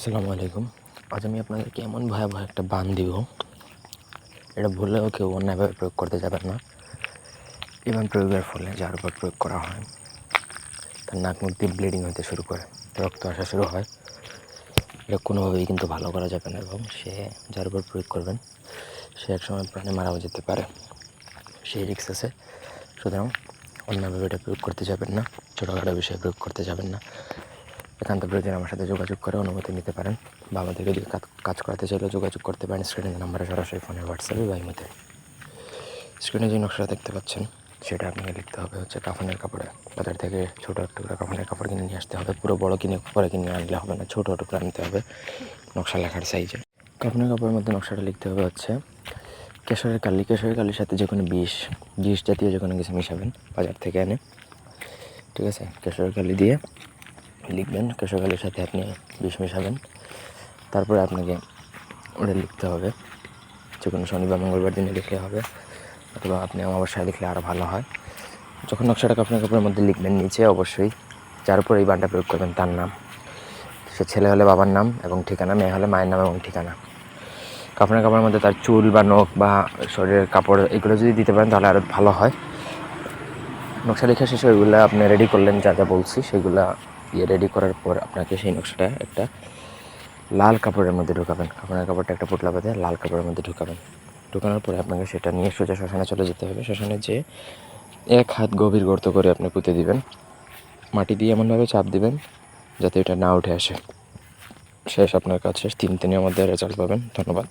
আসসালামু আলাইকুম। আজ আমি আপনাদেরকে এমন ভয়াবহ একটা বান দিব, এটা ভুললেও কেউ অন্যায়ভাবে প্রয়োগ করতে যাবেন না। এবং প্রয়োগের ফলে যার উপর প্রয়োগ করা হয়, তার নাক মুখ দিয়ে ব্লিডিং হতে শুরু করে, রক্ত আসা শুরু হয়। এটা কোনোভাবেই কিন্তু ভালো করা যাবে না এবং সে যার উপর প্রয়োগ করবেন, সে একসময় প্রাণে মারাও যেতে পারে। সেই রিক্স আছে, সুতরাং অন্যভাবে এটা প্রয়োগ করতে যাবেন না, ছোটোখাটো বিষয়ে প্রয়োগ করতে যাবেন না। একান্ত প্রয়োজন আমার সাথে যোগাযোগ করে, অনুমতি নিতে পারেন বা আমাদেরকে যদি কাজ- করাতে চাইলে যোগাযোগ করতে পারেন। স্ক্রিনের নাম্বারে সরাসরি ফোনে হোয়াটসঅ্যাপে বা ইমোতে স্ক্রিনে যে নকশাটা দেখতে পাচ্ছেন, সেটা আপনাকে লিখতে হবে হচ্ছে কাফনের কাপড়ে। বাজার থেকে ছোটো টুকরা কাফনের কাপড় কিনে নিয়ে আসতে হবে। পুরো বড় কিনে, পরে কিনে আনলে হবে না, ছোটো টুকরা আনতে হবে নকশা লেখার সাইজে কাফনের কাপড়ের মধ্যে নকশাটা লিখতে হবে হচ্ছে কেশরের কালি। কেশরের কালির সাথে যে কোনো বিষ বিষ জাতীয় যে কোনো কিছু মিশাবেন, বাজার থেকে এনে। ঠিক আছে? কেশরের কালি দিয়ে লিখবেন কেশর সাথে আপনি বিষ মেশাবেন। তারপরে আপনাকে ওটা লিখতে হবে। যে কোনো শনিবার মঙ্গলবার দিনে লিখলে হবে, অথবা আপনি অমাবস্যায় লিখলে আরও ভালো হয়। যখন নকশাটা কাপড়ের কাপড়ের মধ্যে লিখবেন, নিচে অবশ্যই যার উপর এই বানটা প্রয়োগ করবেন তার নাম। সে ছেলে হলে বাবার নাম এবং ঠিকানা, মেয়ে হলে মায়ের নাম এবং ঠিকানা। কাপড়ের কাপড়ের মধ্যে তার চুল বা নখ বা শরীরের কাপড় এগুলো যদি দিতে পারেন, তাহলে আরও ভালো হয়। নকশা লেখা শেষে ওইগুলো আপনি রেডি করলেন, যা যা বলছি, সেগুলা ইয়ে রেডি করার পর আপনাকে সেই নকশাটা একটা লাল কাপড়ের মধ্যে ঢুকাবেন। আপনার কাপড়টা একটা পুটলা বেঁধে, লাল কাপড়ের মধ্যে ঢুকাবেন। ঢুকানোর পরে আপনাকে সেটা নিয়ে সোজা শ্মশানে চলে যেতে হবে। শ্মশানে যেয়ে এক হাত গভীর গর্ত করে আপনি পুঁতে দিবেন। মাটি দিয়ে এমনভাবে চাপ দিবেন যাতে এটা না উঠে আসে। শেষ আপনার শেষ। তিন দিনের মধ্যে রেজাল্ট পাবেন। ধন্যবাদ।